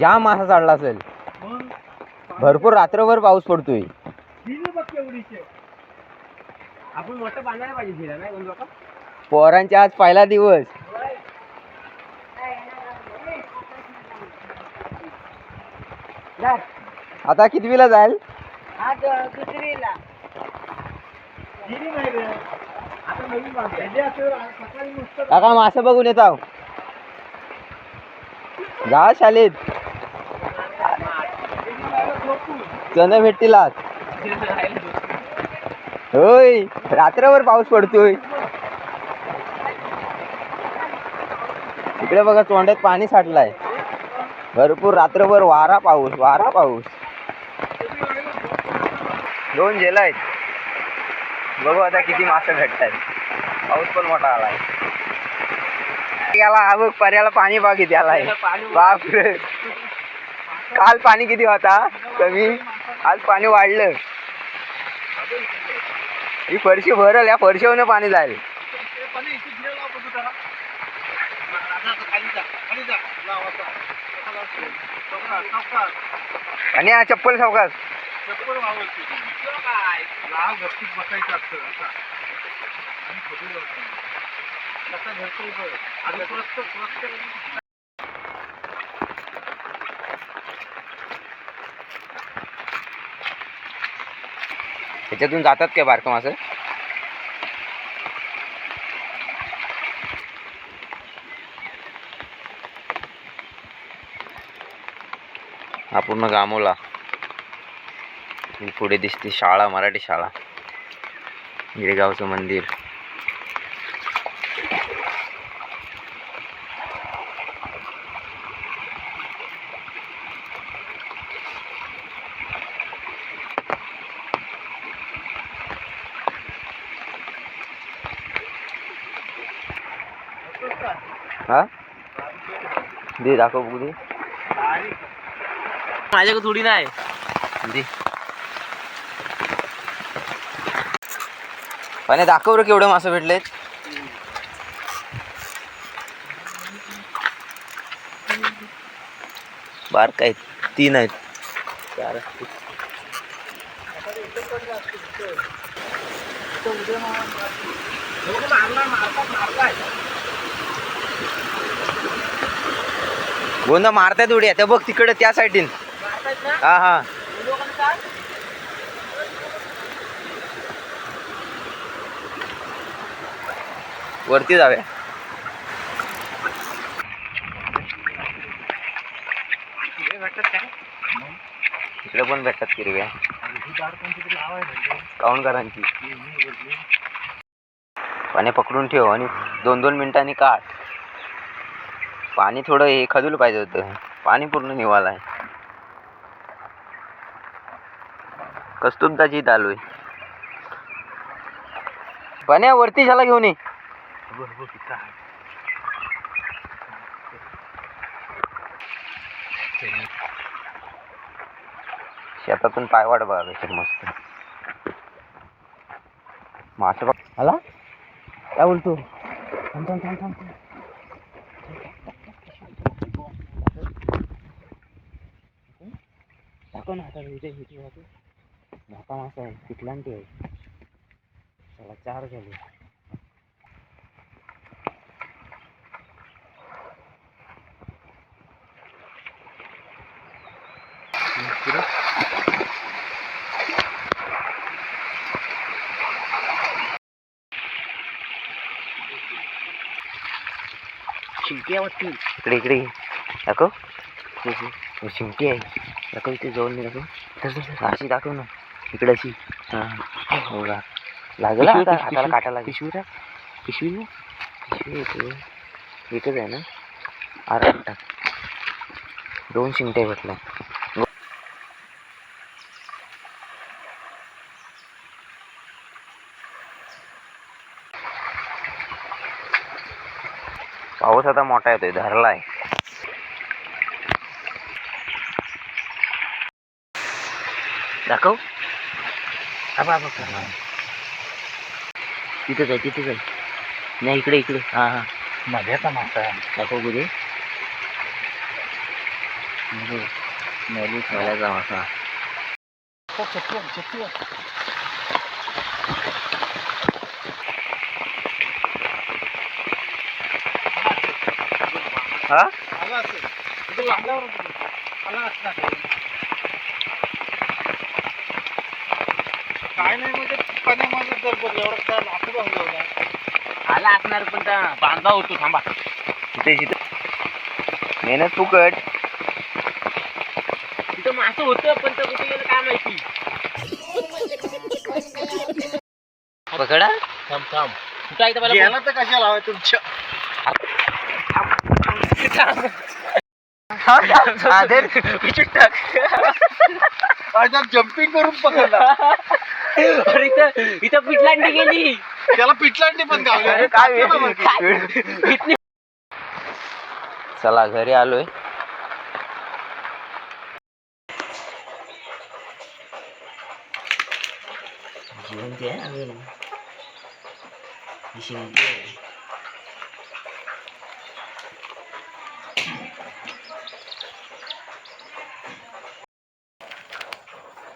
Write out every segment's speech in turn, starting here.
जाम मासा चढला असेल. भरपूर रात्रभर पाऊस पडतोय. आपण मोठं बांधायला पाहिजे झिला नाही बंधू काका? पोरांच्या आज पहिला दिवस. आता कितवीला जाईल? आज दुसरीला. काका मासे बघून येत जा शाळेत. चण भेटतील आज होय रात्रभर पाऊस पडतोय. इकडे बघा चोंड्यात पाणी साठलाय. भरपूर रात्रभर वारा पाऊस वारा पाऊस. दोन जेल आहेत. बघू आता किती मासे भेटतात पाऊस पण मोठा आलाय. याला हा बघ पर्याला पाणी बा किती आलाय बापरे. काल पाणी किती होता? कमी. आज पाणी वाढलं. ही फरशी भरल या फरशीवर पाणी जाईल. आणि हा चप्पल लाव बंधू जरा. आता खाली जा, खाली जा. लाव आता. सावकाश, सावकाश, सावकाश. आणि हा चप्पल सावकाश चप्पल वावरते. इतकं काय? लाव गच्चीत बसायचं असतं असं. आणि खोटं बोलायचं. कसं घरचं बघ. आणि स्वस्त स्वस्त कधी- त्याच्यातून जातात काय बारकं मासे? हा पूर्ण गामोला. पुढे दिसते शाळा मराठी शाळा. गिरेगावचं मंदिर. हा? दे दाखव बघू दे. माझ्याकडे थोडी नाही. दे. पण दाखव रे केवढे मासे भेटलेत. बारक आहेत तीन आहेत. चार असतील. गोंदा मारतायत उड्या त्या बघ तिकडे त्या साईडीन हा हा. वरती जाव्या इकडे पण भेटतात किरव्या काउंटकरांची पाणी पकडून ठेव आणि दोन दोन मिनिटांनी काढ. पाणी थोडं हे खजूल पाहिजे होतं. पाणी पूर्ण निवाल आहे. कस्तुरदाची चालू आहे. पाण्या वरती झाला घेऊन ये. शेतातून पायवाट बघा कशी मस्त. मासे बघ. आला? काय बोलतो? थांब थांब थांब थांब. थांब. दाखव ना आता इथे इथे दाखव. मोठा मासा आहे पिकलांटी आहे त्याला शिंगटी आहे. दाखव इथे जवळ नाही दाखव. धर. अशी दाखव ना. इकडे अशी. हां. हो का लागला हाताला काटा लागेल पिशवी रा पिशवी ना पिशवी इथेच आहे ना? अरे टाक. दोन शिंगट्या भेटल्या पाऊस आता मोठा येतोय. धरलाय. दाखव. आबा तिथेच आहे तिथेच आहे नाही इकडे इकडे. हां हां. मध्याचा मासा दाखव नली खोल्याचा मासा हा आला असेल तिथे लागल्यावर आला असणार काय नाही म्हणजे पाण्यामध्ये जर बघ एवढा काय लाकूड हलवला आला असणार पण त्या बांधा होतो थांबा. तिथे तिथे मेहनत फुकट. तिथं मासं होतं पण ते कुठे गेलं काय माहिती? पकडा. थांब थांब. कुठं आहे गेला तर कशाला हवं तुमच्या? जम्पिंग करून पकडला. अरे इथं इथं पिटलांडी गेली. त्याला पिटलांडी पण गावली. अरे काय इथली चला घरी आलोय.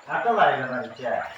आता जायला